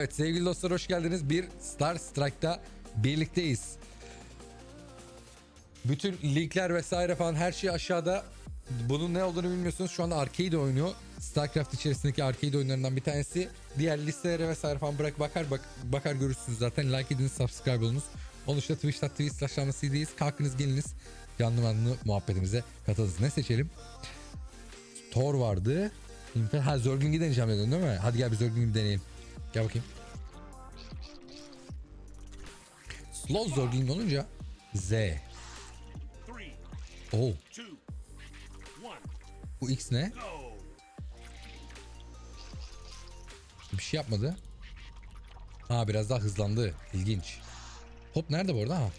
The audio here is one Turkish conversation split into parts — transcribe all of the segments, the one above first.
Evet sevgili dostlar hoş geldiniz. Bir Star Strike'da birlikteyiz. Bütün linkler vesaire falan her şey aşağıda. Bunun ne olduğunu bilmiyorsunuz. Şu anda arcade oynuyor. StarCraft içerisindeki arcade oyunlarından bir tanesi. Diğer listelere vesaire falan bırak bakar bak, bakar görürsünüz zaten. Like ediniz, subscribe olunuz. Onun dışında twitch.tv slash CD'yiz. Kalkınız geliniz. Canlı manlı muhabbetimize katılınız. Ne seçelim? Thor vardı. Ha Zergling'i deneyeceğim dedin değil mi? Hadi gel bir Zergling'i deneyelim. Gel bakayım. Slow Zergling olunca Z. Oh bu X ne? Bir şey yapmadı. Ha biraz daha hızlandı. İlginç. Hop nerede bu arada? Ha.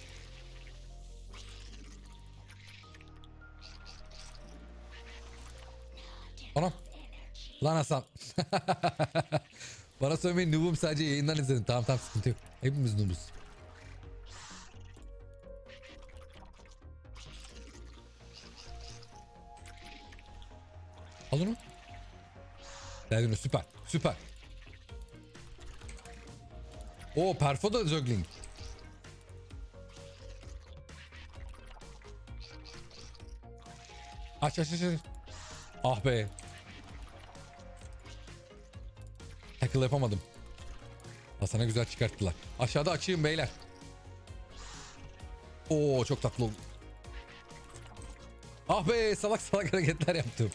Anam. Lan Hasan. Bana söylemeyin noob'um sadece yayından izledim. Tamam tamam sıkıntı yok. Hepimiz noob'uz. Al onu. Derdin süper. Süper. O Perfo da. Aç aç aç aç. Ah be. Tackle yapamadım. Hasan'a güzel çıkarttılar. Aşağıda açayım beyler. Oo çok tatlı oldu. Ah be salak salak hareketler yaptım.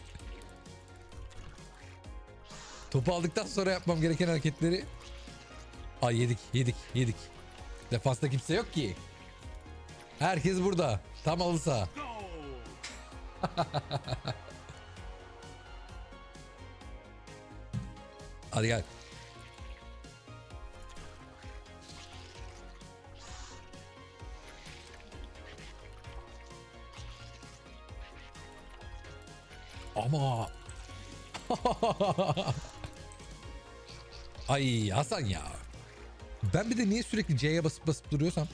Topu aldıktan sonra yapmam gereken hareketleri Ay yedik yedik yedik. Defansta kimse yok ki. Herkes burada. Tam. Go! Hadi gel. Ama Ay Hasan ya. Ben bir de niye sürekli C'ye basıp basıp duruyorsam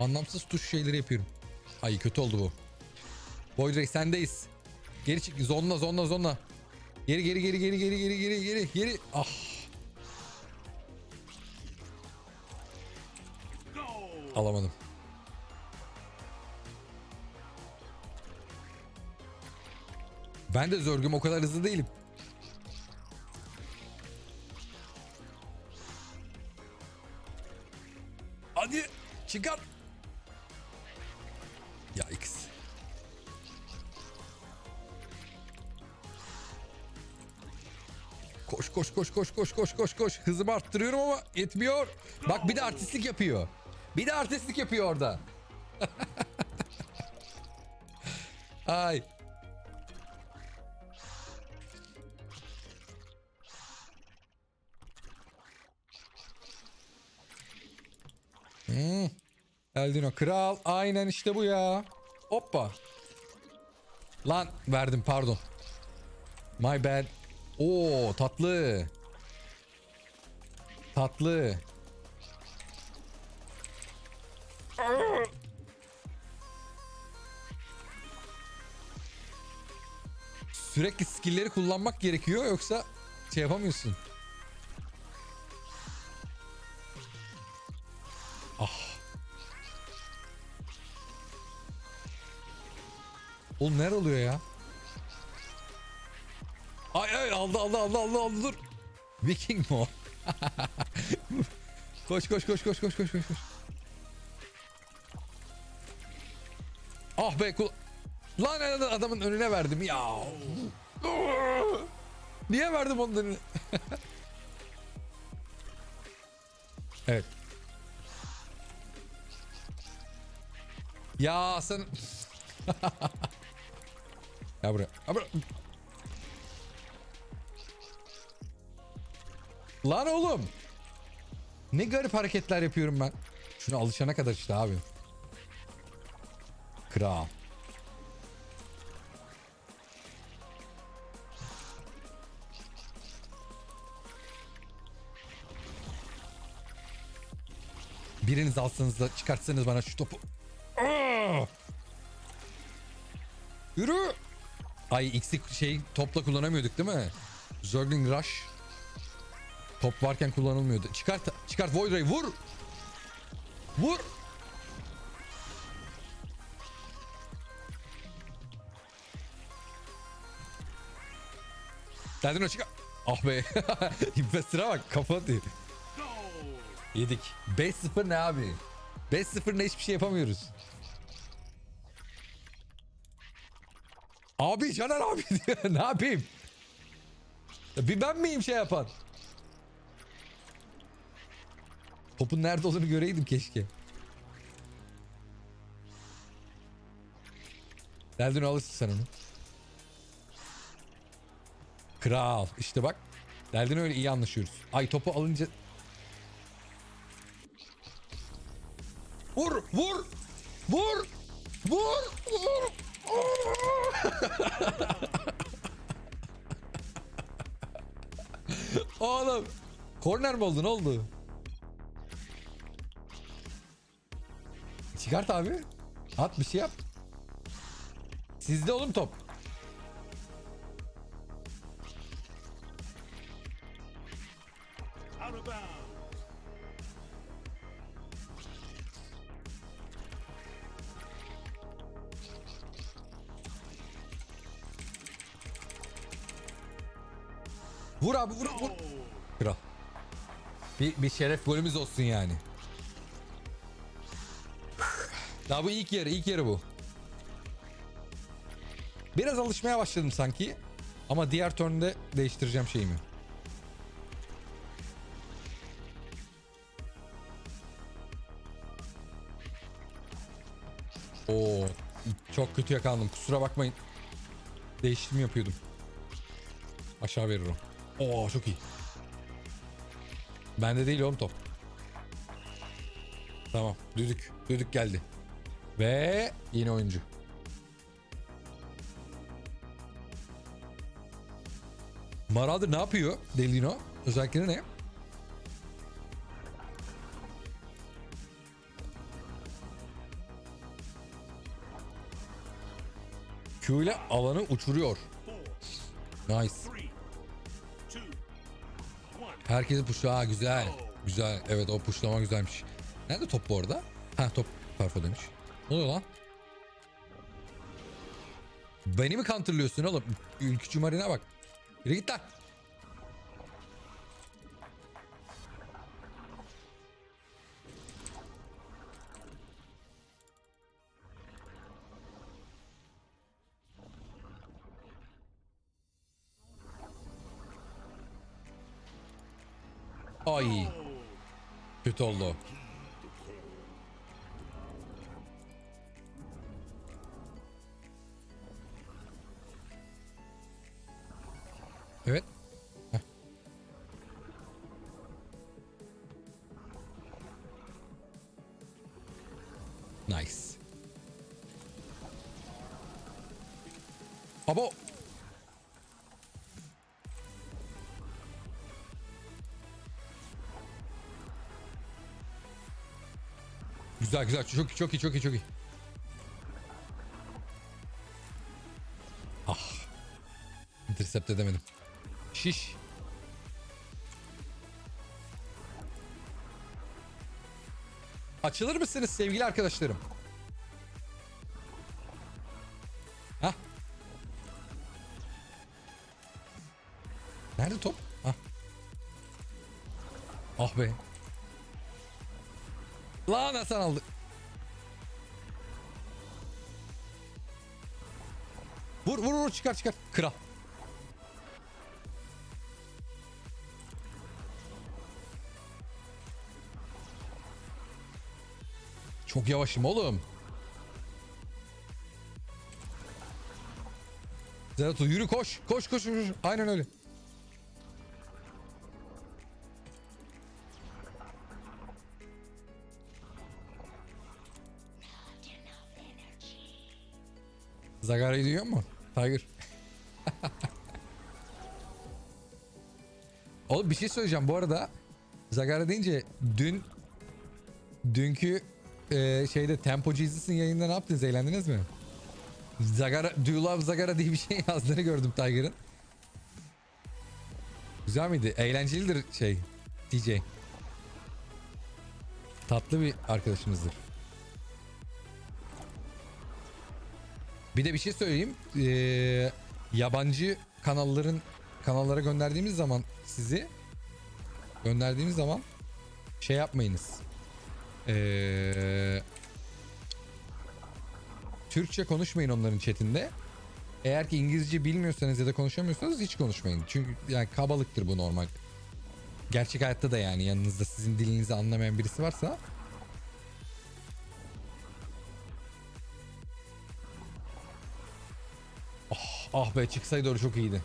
anlamsız tuş şeyleri yapıyorum. Ay kötü oldu bu. Boy Ray sendeyiz. Geri çık. Zonla zonla zonla. Geri geri geri geri geri geri geri geri geri. Ah. Alamadım. Ben de zörgüm o kadar hızlı değilim. Hadi çıkar. Ya X. Koş koş koş koş koş koş koş koş. Hızımı arttırıyorum ama yetmiyor. Bak bir de artistlik yapıyor. Bir de artistlik yapıyor orada. Ay. Hmm. Eldino kral. Aynen işte bu ya. Hoppa. Lan verdim pardon. My bad. Oo tatlı. Tatlı. Sürekli skill'leri kullanmak gerekiyor yoksa şey yapamıyorsun. Aldı aldı aldı aldı aldı dur. Viking mi o? koş koş koş koş koş koş koş. Ah be kul... Lan adamın önüne verdim ya. Niye verdim onun önüne? evet. Ya sen... ya buraya. Ya buraya. Lan oğlum. Ne garip hareketler yapıyorum ben. Şuna alışana kadar işte abi. Kral. Biriniz alsanız da çıkartsanız bana şu topu. Aa! Yürü. Ay X'i şey topla kullanamıyorduk değil mi? Zergling Rush. Top varken kullanılmıyordu. Çıkart, çıkart Voidra'yı vur. Vur. Geldin o çıkar. Ah be. Infestor'a bak kafa atıyor. Yedik. 5-0 ne abi? 5-0 ne hiçbir şey yapamıyoruz. Abi Caner abi diyor. ne yapayım? Ya Bir ben miyim şey yapan? Topun nerede olduğunu göreydim keşke. Geldin alırsın sen onu. Kral. İşte bak. Geldin öyle iyi anlaşıyoruz. Ay topu alınca Vur, vur, vur, vur, vur. Oğlum, korner mi oldu? Ne oldu? Çıkart abi. At bir şey yap. Sizde oğlum top. Vur abi vur vur. Kral. Bir, bir şeref golümüz olsun yani. Daha bu ilk yarı, ilk yarı bu. Biraz alışmaya başladım sanki. Ama diğer turnde değiştireceğim şeyimi. Oo, çok kötü yakalandım. Kusura bakmayın. Değiştirme yapıyordum. Aşağı verir o. Oo çok iyi. Bende değil oğlum top. Tamam. Düdük. Düdük geldi. Ve yeni oyuncu. Marauder ne yapıyor Delino? Özellikleri ne? Q ile alanı uçuruyor. Nice. Herkesi puşla. Güzel. Güzel. Evet o puşlama güzelmiş. Nerede top bu arada? Ha top Perfo demiş. Ne oluyor lan? Beni mi counterlıyorsun oğlum? Ülkücü marine bak. Yürü git lan. Ay. Kötü oldu. Evet. Heh. Nice. Abo. Güzel güzel çok çok iyi çok iyi çok iyi. Ah. Intercept edemedim. Şiş. Açılır mısınız sevgili arkadaşlarım? Hah. Nerede top? Hah. Ah be. Lan Hasan aldı. Vur vur vur çıkar çıkar. Kral. Çok yavaşım oğlum. Zerato yürü koş. Koş koş koş. Aynen öyle. Zagara'yı duyuyor mu? Tiger. Oğlum bir şey söyleyeceğim bu arada. Zagara deyince dün dünkü e, şeyde Tempo Jesus'ın yayında ne yaptınız? Eğlendiniz mi? Zagara, Do you love Zagara diye bir şey yazdığını gördüm Tiger'ın. Güzel miydi? Eğlencelidir şey DJ. Tatlı bir arkadaşımızdır. Bir de bir şey söyleyeyim. Ee, yabancı kanalların kanallara gönderdiğimiz zaman sizi gönderdiğimiz zaman şey yapmayınız. Ee, Türkçe konuşmayın onların chatinde. Eğer ki İngilizce bilmiyorsanız ya da konuşamıyorsanız hiç konuşmayın. Çünkü yani kabalıktır bu normal. Gerçek hayatta da yani yanınızda sizin dilinizi anlamayan birisi varsa Ah, ah be çıksaydı doğru çok iyiydi.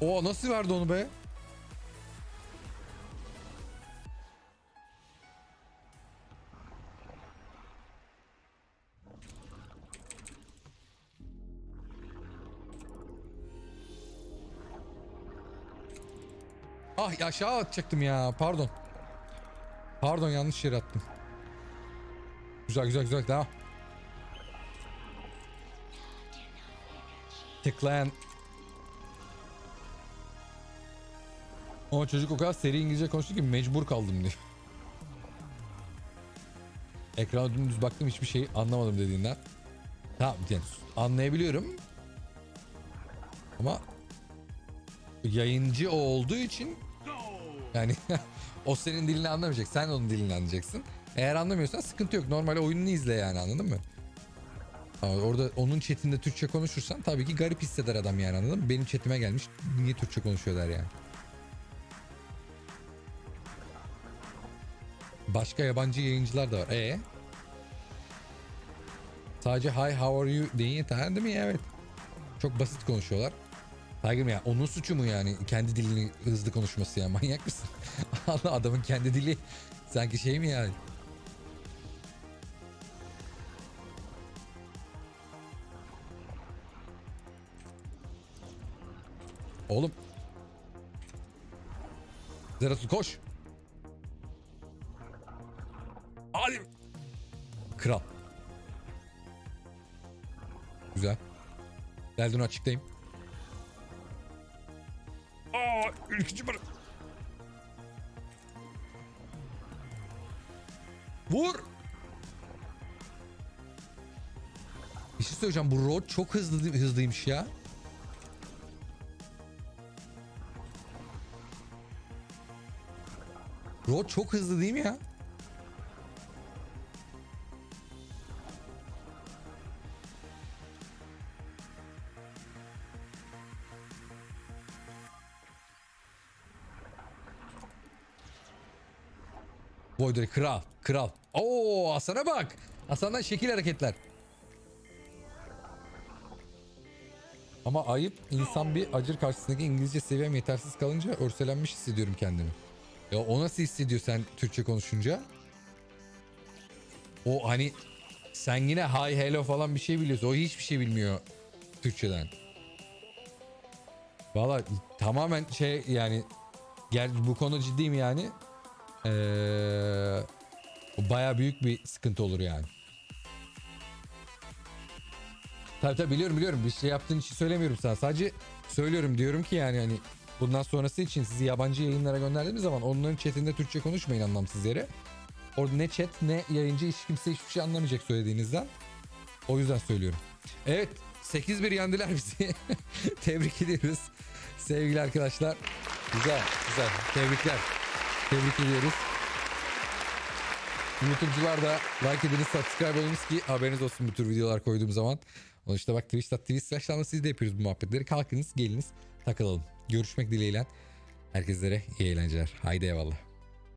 O nasıl verdi onu be? Ah aşağı atacaktım ya pardon. Pardon yanlış yere attım. Güzel güzel güzel devam. Tıklayan. O çocuk o kadar seri İngilizce konuştu ki mecbur kaldım diyor. Ekrana dümdüz baktım hiçbir şey anlamadım dediğinden. Tamam yani anlayabiliyorum. Ama yayıncı o olduğu için yani o senin dilini anlamayacak. Sen onun dilini anlayacaksın. Eğer anlamıyorsan sıkıntı yok. Normal oyununu izle yani anladın mı? Ama orada onun chatinde Türkçe konuşursan tabii ki garip hisseder adam yani anladın mı? Benim chatime gelmiş niye Türkçe konuşuyor der yani. Başka yabancı yayıncılar da var. E Sadece hi how are you deyin yeter değil mi? Evet. Çok basit konuşuyorlar. Tiger ya onun suçu mu yani kendi dilini hızlı konuşması ya manyak mısın? Allah adamın kendi dili sanki şey mi yani? Oğlum. Zeratul koş. Kral. Güzel. Geldin açıktayım. Aa, ülkücü bana. Vur. Bir şey söyleyeceğim. Bu road çok hızlı hızlıymış ya. Road çok hızlı değil mi ya? Voidori kral. Kral. Oo Hasan'a bak. Hasan'dan şekil hareketler. Ama ayıp insan bir acır karşısındaki İngilizce seviyem yetersiz kalınca örselenmiş hissediyorum kendimi. Ya o nasıl hissediyor sen Türkçe konuşunca? O hani sen yine hi hello falan bir şey biliyorsun. O hiçbir şey bilmiyor Türkçeden. Valla tamamen şey yani gel bu konu ciddiyim yani. Ee, baya büyük bir sıkıntı olur yani. Tabii tabii biliyorum biliyorum bir şey yaptığın için söylemiyorum sana. Sadece söylüyorum diyorum ki yani hani bundan sonrası için sizi yabancı yayınlara gönderdiğimiz zaman onların chatinde Türkçe konuşmayın anlamsız yere. Orada ne chat ne yayıncı hiç kimse hiçbir şey anlamayacak söylediğinizden. O yüzden söylüyorum. Evet 8-1 yendiler bizi. Tebrik ediyoruz. Sevgili arkadaşlar. Güzel güzel. Tebrikler. Tebrik ediyoruz. YouTube'cular da like ediniz, subscribe olunuz ki haberiniz olsun bu tür videolar koyduğum zaman. Onun işte bak Twitch.tv slash'tan siz de yapıyoruz bu muhabbetleri. Kalkınız, geliniz, takılalım. Görüşmek dileğiyle. Herkeslere iyi eğlenceler. Haydi eyvallah.